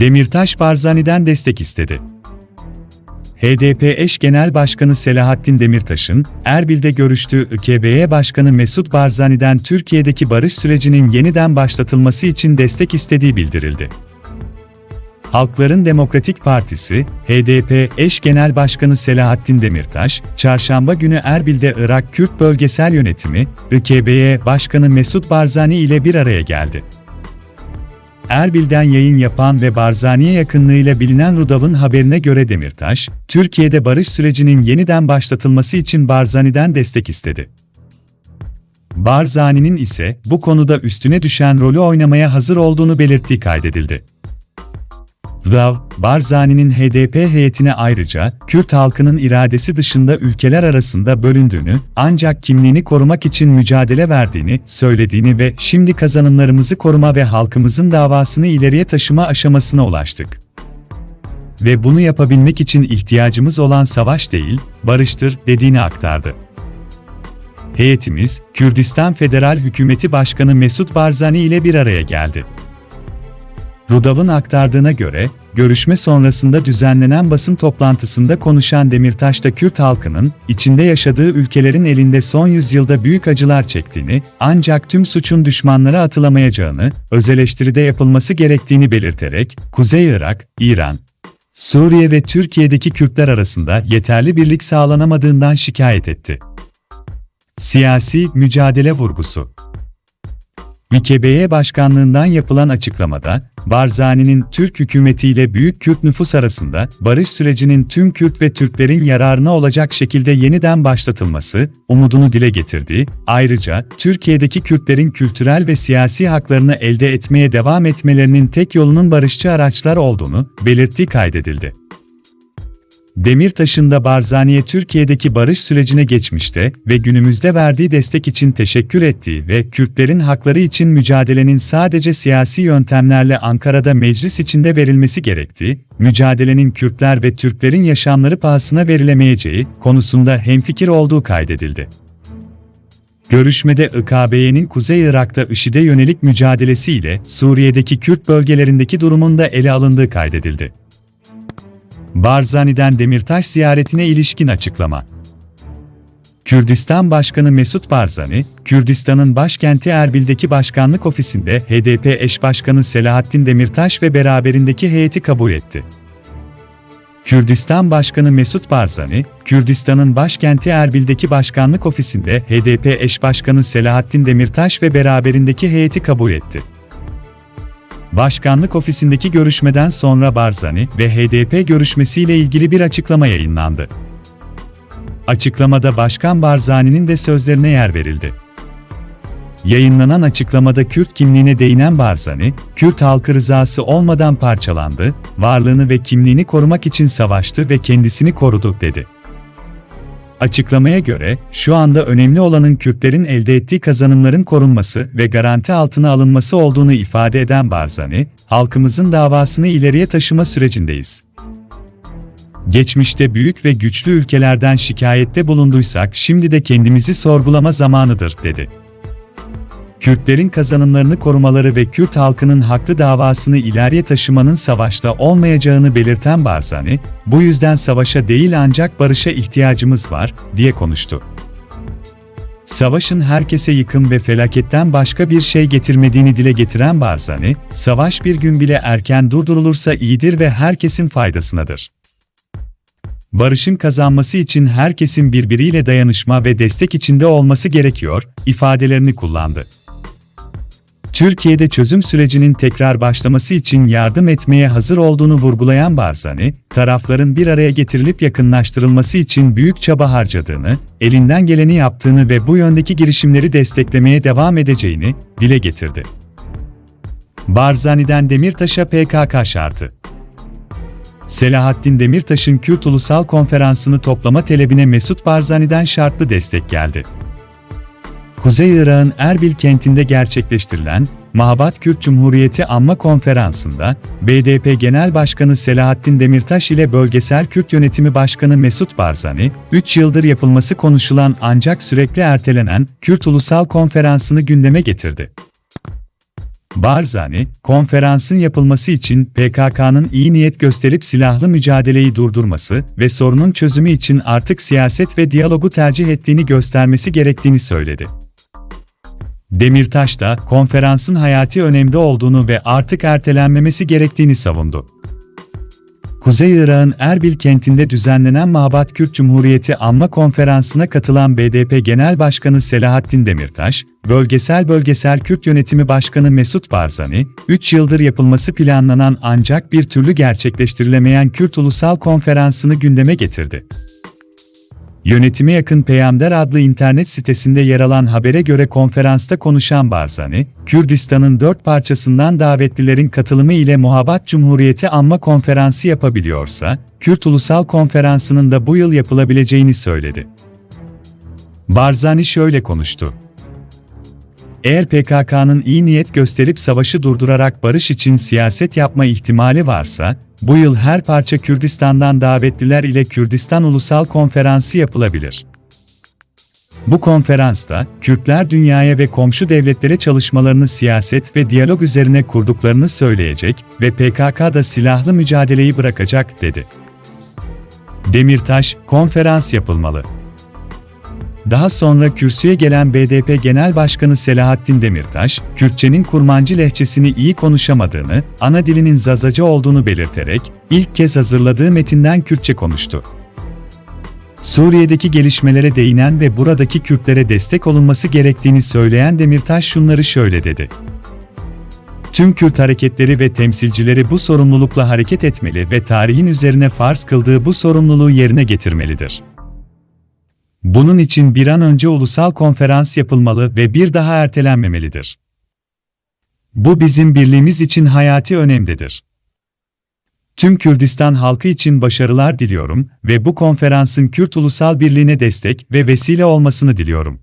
Demirtaş Barzani'den destek istedi. HDP eş genel başkanı Selahattin Demirtaş'ın, Erbil'de görüştüğü ÖKB'ye Başkanı Mesut Barzani'den Türkiye'deki barış sürecinin yeniden başlatılması için destek istediği bildirildi. Halkların Demokratik Partisi, HDP eş genel başkanı Selahattin Demirtaş, çarşamba günü Erbil'de Irak Kürt Bölgesel Yönetimi, ÖKB'ye Başkanı Mesut Barzani ile bir araya geldi. Erbil'den yayın yapan ve Barzani'ye yakınlığıyla bilinen Rudav'ın haberine göre Demirtaş, Türkiye'de barış sürecinin yeniden başlatılması için Barzani'den destek istedi. Barzani'nin ise bu konuda üstüne düşen rolü oynamaya hazır olduğunu belirttiği kaydedildi. Rav, Barzani'nin HDP heyetine ayrıca, Kürt halkının iradesi dışında ülkeler arasında bölündüğünü, ancak kimliğini korumak için mücadele verdiğini söylediğini ve şimdi kazanımlarımızı koruma ve halkımızın davasını ileriye taşıma aşamasına ulaştık. Ve bunu yapabilmek için ihtiyacımız olan savaş değil, barıştır dediğini aktardı. Heyetimiz, Kürdistan Federal Hükümeti Başkanı Mesut Barzani ile bir araya geldi. Rudav'ın aktardığına göre, görüşme sonrasında düzenlenen basın toplantısında konuşan Demirtaş da Kürt halkının, içinde yaşadığı ülkelerin elinde son yüzyılda büyük acılar çektiğini, ancak tüm suçun düşmanlara atılamayacağını, öz eleştiride yapılması gerektiğini belirterek, Kuzey Irak, İran, Suriye ve Türkiye'deki Kürtler arasında yeterli birlik sağlanamadığından şikayet etti. Siyasi mücadele vurgusu ÜKB'ye başkanlığından yapılan açıklamada, Barzani'nin Türk hükümetiyle Büyük Kürt nüfus arasında barış sürecinin tüm Kürt ve Türklerin yararına olacak şekilde yeniden başlatılması, umudunu dile getirdiği, ayrıca Türkiye'deki Kürtlerin kültürel ve siyasi haklarını elde etmeye devam etmelerinin tek yolunun barışçı araçlar olduğunu belirttiği kaydedildi. Demirtaş'ın da Barzani'ye Türkiye'deki barış sürecine geçmişte ve günümüzde verdiği destek için teşekkür ettiği ve Kürtlerin hakları için mücadelenin sadece siyasi yöntemlerle Ankara'da meclis içinde verilmesi gerektiği, mücadelenin Kürtler ve Türklerin yaşamları pahasına verilemeyeceği konusunda hemfikir olduğu kaydedildi. Görüşmede IKB'nin Kuzey Irak'ta IŞİD'e yönelik mücadelesiyle Suriye'deki Kürt bölgelerindeki durumun da ele alındığı kaydedildi. Barzani'den Demirtaş ziyaretine ilişkin açıklama. Kürdistan Başkanı Mesut Barzani, Kürdistan'ın başkenti Erbil'deki başkanlık ofisinde HDP eş başkanı Selahattin Demirtaş ve beraberindeki heyeti kabul etti. Kürdistan Başkanı Mesut Barzani, Kürdistan'ın başkenti Erbil'deki başkanlık ofisinde HDP eş başkanı Selahattin Demirtaş ve beraberindeki heyeti kabul etti. Başkanlık ofisindeki görüşmeden sonra Barzani ve HDP görüşmesiyle ilgili bir açıklama yayınlandı. Açıklamada Başkan Barzani'nin de sözlerine yer verildi. Yayınlanan açıklamada Kürt kimliğine değinen Barzani, Kürt halkı rızası olmadan parçalandı, varlığını ve kimliğini korumak için savaştı ve kendisini korudu dedi. Açıklamaya göre, şu anda önemli olanın Kürtlerin elde ettiği kazanımların korunması ve garanti altına alınması olduğunu ifade eden Barzani, halkımızın davasını ileriye taşıma sürecindeyiz. Geçmişte büyük ve güçlü ülkelerden şikayette bulunduysak şimdi de kendimizi sorgulama zamanıdır, dedi. Kürtlerin kazanımlarını korumaları ve Kürt halkının haklı davasını ileriye taşımanın savaşta olmayacağını belirten Barzani, bu yüzden savaşa değil ancak barışa ihtiyacımız var, diye konuştu. Savaşın herkese yıkım ve felaketten başka bir şey getirmediğini dile getiren Barzani, savaş bir gün bile erken durdurulursa iyidir ve herkesin faydasınadır. Barışın kazanması için herkesin birbiriyle dayanışma ve destek içinde olması gerekiyor, ifadelerini kullandı. Türkiye'de çözüm sürecinin tekrar başlaması için yardım etmeye hazır olduğunu vurgulayan Barzani, tarafların bir araya getirilip yakınlaştırılması için büyük çaba harcadığını, elinden geleni yaptığını ve bu yöndeki girişimleri desteklemeye devam edeceğini dile getirdi. Barzani'den Demirtaş'a PKK şartı Selahattin Demirtaş'ın Kürt Ulusal Konferansı'nı toplama talebine Mesut Barzani'den şartlı destek geldi. Kuzey Irak'ın Erbil kentinde gerçekleştirilen Mahabat Kürt Cumhuriyeti Anma Konferansı'nda BDP Genel Başkanı Selahattin Demirtaş ile Bölgesel Kürt Yönetimi Başkanı Mesut Barzani, 3 yıldır yapılması konuşulan ancak sürekli ertelenen Kürt Ulusal Konferansı'nı gündeme getirdi. Barzani, konferansın yapılması için PKK'nın iyi niyet gösterip silahlı mücadeleyi durdurması ve sorunun çözümü için artık siyaset ve diyalogu tercih ettiğini göstermesi gerektiğini söyledi. Demirtaş da konferansın hayati önemli olduğunu ve artık ertelenmemesi gerektiğini savundu. Kuzey Irak'ın Erbil kentinde düzenlenen Mabat Kürt Cumhuriyeti Anma Konferansı'na katılan BDP Genel Başkanı Selahattin Demirtaş, Bölgesel Bölgesel Kürt Yönetimi Başkanı Mesut Barzani, 3 yıldır yapılması planlanan ancak bir türlü gerçekleştirilemeyen Kürt Ulusal Konferansı'nı gündeme getirdi. Yönetime yakın Peyamber adlı internet sitesinde yer alan habere göre konferansta konuşan Barzani, Kürdistan'ın dört parçasından davetlilerin katılımı ile Muhabat Cumhuriyeti Anma Konferansı yapabiliyorsa, Kürt Ulusal Konferansı'nın da bu yıl yapılabileceğini söyledi. Barzani şöyle konuştu. Eğer PKK'nın iyi niyet gösterip savaşı durdurarak barış için siyaset yapma ihtimali varsa, bu yıl her parça Kürdistan'dan davetliler ile Kürdistan Ulusal Konferansı yapılabilir. Bu konferansta, Kürtler dünyaya ve komşu devletlere çalışmalarını siyaset ve diyalog üzerine kurduklarını söyleyecek ve PKK da silahlı mücadeleyi bırakacak, dedi. Demirtaş, konferans yapılmalı. Daha sonra kürsüye gelen BDP Genel Başkanı Selahattin Demirtaş, Kürtçenin kurmancı lehçesini iyi konuşamadığını, ana dilinin Zazaca olduğunu belirterek, ilk kez hazırladığı metinden Kürtçe konuştu. Suriye'deki gelişmelere değinen ve buradaki Kürtlere destek olunması gerektiğini söyleyen Demirtaş şunları şöyle dedi. Tüm Kürt hareketleri ve temsilcileri bu sorumlulukla hareket etmeli ve tarihin üzerine farz kıldığı bu sorumluluğu yerine getirmelidir. Bunun için bir an önce ulusal konferans yapılmalı ve bir daha ertelenmemelidir. Bu bizim birliğimiz için hayati önemlidir. Tüm Kürdistan halkı için başarılar diliyorum ve bu konferansın Kürt ulusal birliğine destek ve vesile olmasını diliyorum.